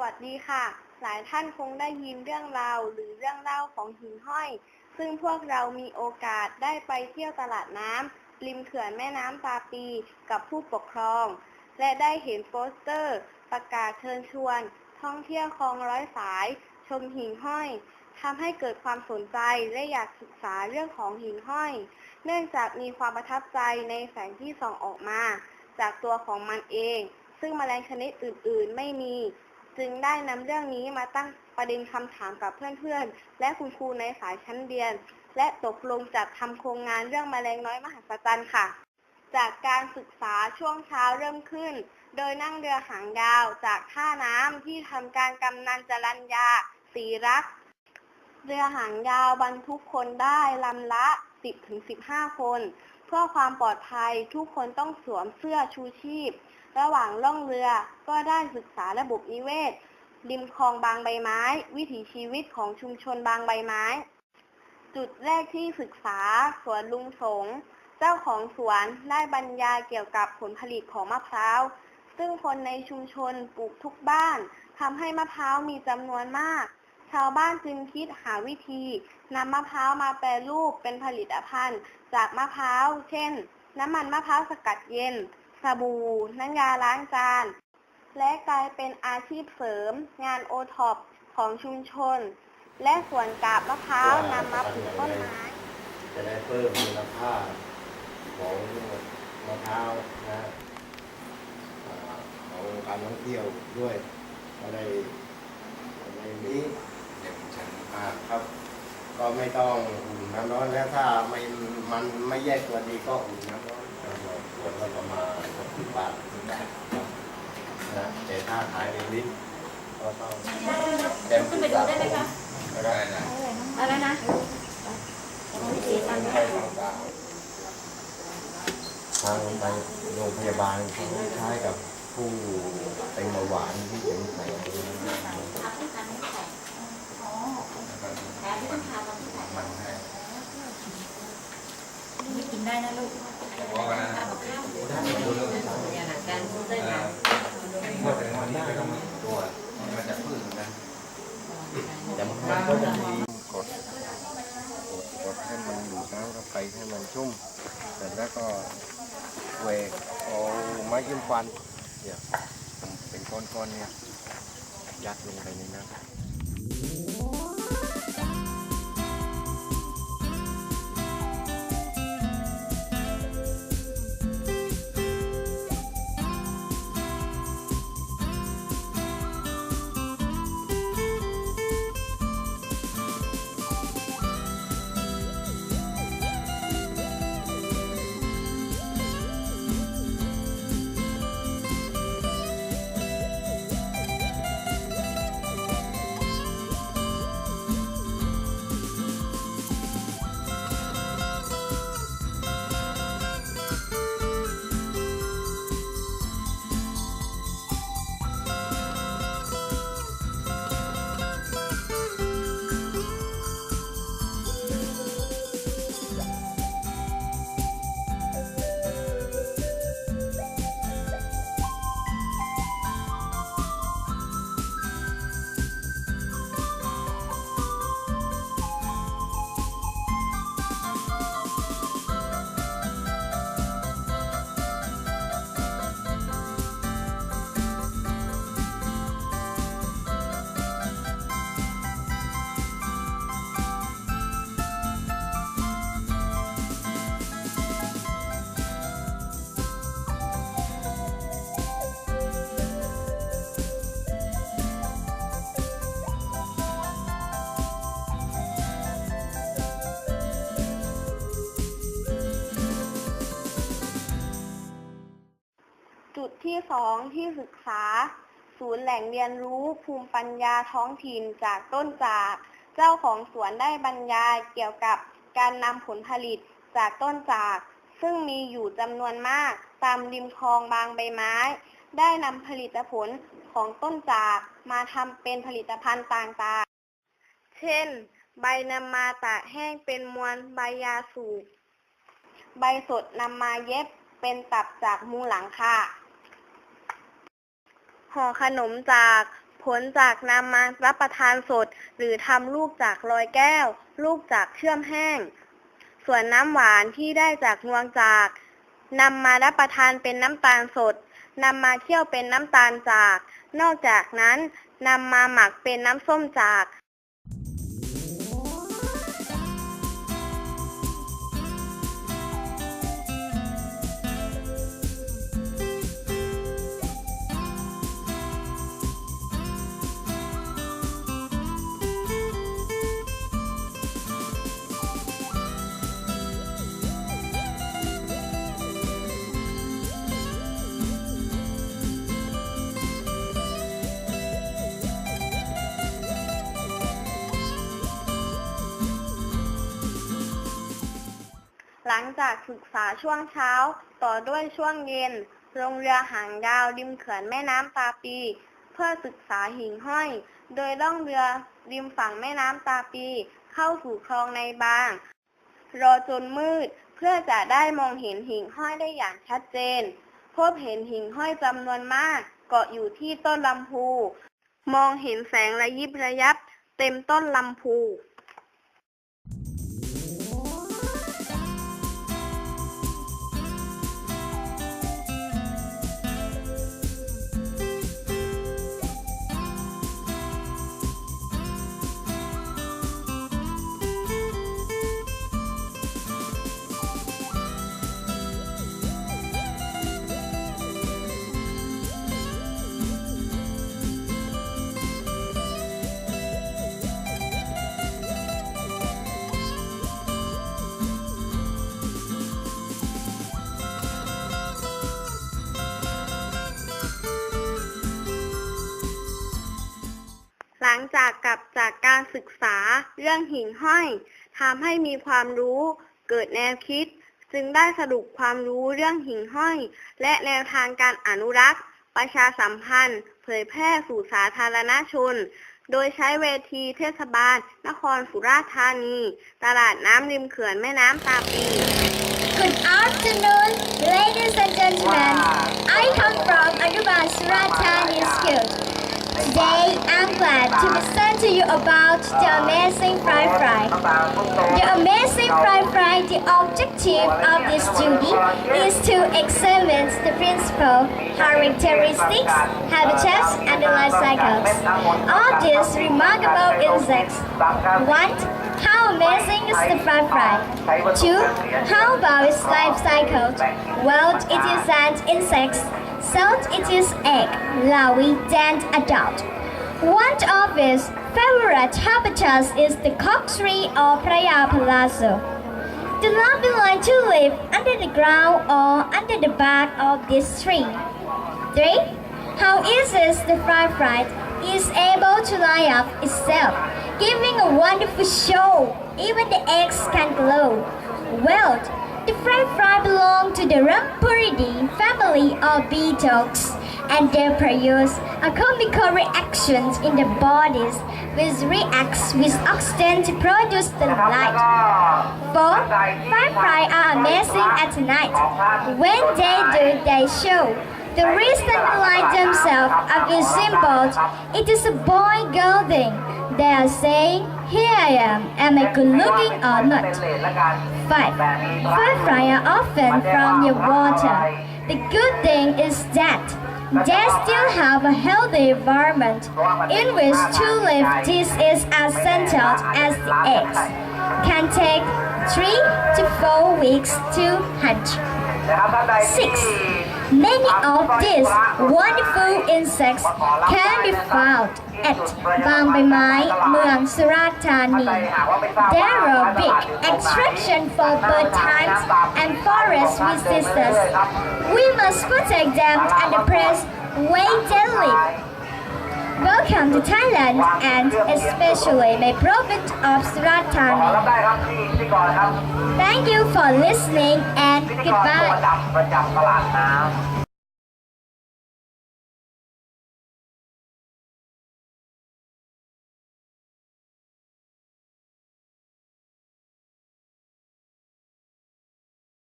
สวัสดีค่ะ หลายท่านคงได้ยินเรื่องราวหรือเรื่องเล่าของหิ่งห้อย ซึ่งพวกเรามีโอกาสได้ไปเที่ยวตลาดน้ำริมเขื่อนแม่น้ำตาปีกับผู้ปกครอง และได้เห็นโปสเตอร์ ประกาศเชิญชวน ท่องเที่ยวคลองร้อยสาย ชมหิ่งห้อยทำให้เกิดความสนใจและอยากศึกษาเรื่องของหิ่งห้อย เนื่องจากมีความประทับใจในแสงที่ส่องออกมา จากตัวของมันเอง ซึ่งแมลงชนิดอื่น ๆ ไม่มี จึงได้นำเรื่องนี้มาตั้งประเด็นคำถามกับเพื่อนๆ และคุณครูในสายชั้นเรียน และตกลงจัดทำโครงงานเรื่องแมลงน้อยมหัศจรรย์ค่ะ จากการศึกษาช่วงเช้าเริ่มขึ้น โดยนั่งเรือหางยาวจากท่าน้ำที่ทำการกำนันจรัญญาสีรัก เรือหางยาวบรรทุกคนได้ลำละ 10-15 คน พื่อความปลอดภัยทุกคนต้องสวมเสื้อชูชีพ ระหว่างล่องเรือก็ได้ศึกษาระบบนิเวศ ริมคลองบางใบไม้ วิถีชีวิตของชุมชนบางใบไม้ จุดแรกที่ศึกษาสวนลุงสง เจ้าของสวนได้บรรยายเกี่ยวกับผลผลิตของมะพร้าว ซึ่งคนในชุมชนปลูกทุกบ้านทำให้มะพร้าวมีจำนวนมาก ชาวบ้านจึงคิดหาวิธีนำมะพร้าวมาแปรรูปเป็นผลิตภัณฑ์ จากมะพร้าว เช่น น้ำมันมะพร้าวสกัดเย็น สบู่ น้ำยาล้างจาน และกลายเป็นอาชีพเสริม งานโอท็อปของชุมชน และส่วนกาบมะพร้าวนำมาปลูกต้นไม้ จะได้เพิ่มมูลค่าของมะพร้าวนะของการท่องเที่ยวด้วยก็ได้ในนี้เด็กฉันมาครับ ก็ ไม่ต้องอุ่นน้ำร้อนแล้วถ้าไม่มันไม่แยกตัวดีก็อุ่นน้ำร้อนขวดละประมาณหกสิบบาทนะแต่ถ้าขายในลิตรก็ต้องเต็มขึ้นไปดูได้ไหมคะได้นะอะไรนะไม่เสียตังค์ให้ทางการทางไปโรงพยาบาลเขาใช้กับผู้เป็นเบาหวานที่เป็นไข นี่กินได้นะลูกทำกับข้าวนี่ยนะการพูดได้นะเมื่อถึงวันนี้ไม่ต้องตัวมันจะพืชเหมือนกันแต่มันก็จะมีกดกดให้มันดูดน้ำเข้าไปให้มันชุ่มเสร็จแล้วก็เวกเอาไม้ยิ้มฟันเนี่ยเป็นก้อนๆเนี่ยยัดลงไปในน้ำ สองที่ศึกษา ศูนย์แหล่งเรียนรู้ภูมิปัญญาท้องถิ่นจากต้นจาก เจ้าของสวนได้บรรยายเกี่ยวกับการนำผลผลิตจากต้นจาก ซึ่งมีอยู่จำนวนมากตามริมคลองบางใบไม้ ได้นำผลิตผลของต้นจากมาทำเป็นผลิตภัณฑ์ต่างๆ เช่น ใบนำมาตากแห้งเป็นมวลใบยาสูบ ใบสดนำมาเย็บเป็นตับจากมูหลังค่ะ ห่อขนมจากผลจากนำมารับประทานสด หรือทำลูกจากลอยแก้ว ลูกจากเชื่อมแห้ง ส่วนน้ำหวานที่ได้จากงวงจากนำมารับประทานเป็นน้ำตาลสดนำมาเคี่ยวเป็นน้ำตาลจาก นอกจากนั้นนำมาหมักเป็นน้ำส้มจาก หลังจากศึกษาช่วงเช้า ต่อด้วยช่วงเย็น ลงเรือหางยาวริมเขื่อนแม่น้ำตาปี เพื่อศึกษาหิ่งห้อย โดยล่องเรือริมฝั่งแม่น้ำตาปี เข้าสู่คลองในบาง รอจนมืดเพื่อจะได้มองเห็นหิ่งห้อยได้อย่างชัดเจน พบเห็นหิ่งห้อยจำนวนมาก เกาะอยู่ที่ต้นลำพู มองเห็นแสงระยิบระยับ เต็มต้นลำพู เรื่องหิ่งห้อยทำให้มีความรู้เกิดแนวคิด จึงได้สรุปความรู้เรื่องหิ่งห้อย และแนวทางการอนุรักษ์ ประชาสัมพันธ์ เผยแพร่สู่สาธารณชน โดยใช้เวทีเทศบาล นครสุราษฎร์ธานี ตลาดน้ำริมเขื่อนแม่น้ำตาปี Good afternoon, ladies and gentlemen. I come from Anuban Suratani School. Today, I to present to you about the amazing fry fry. The amazing fry fry, the objective of this duty is to examine the principle, characteristics, habitats, and the life cycles of these remarkable insects. One, how amazing is the fry fry? Two, how about its life cycle? Well, it is an insect. So it is egg, larvae, then adult. One of its favorite habitats is the cock tree or Praia Palazzo. The larvae like to live under the ground or under the bark of this tree. 3. How is easy the fly fly is able to line up itself, giving a wonderful show. Even the eggs can glow. Well, the fly fly belong to the Rampuridae family of beetles, and they produce a chemical reactions in the bodies which reacts with oxygen to produce the light. 4. Firefly are amazing at night. When they do they show, the reason they light themselves is simple. It is a boy thing. They are saying, Here I am, am I good looking or not? 5. Firefly are often from the water. The good thing is that they still have a healthy environment in which to live. This is as essential as the eggs. Can take 3 to 4 weeks to hatch. 6. Many of these wonderful insects can be found at บางใบไม้เมืองสุราษฎร์ธานี There are big attraction for bird times and forest visitors. We must protect them and the place where they live. Welcome to Thailand and especially my province of Surat ขอรับ Thani. ได้ครับที่ที่ก่อนครับ Thank you for listening and พิธีกรตัว goodbye. ดำประจำตลาดน้ำ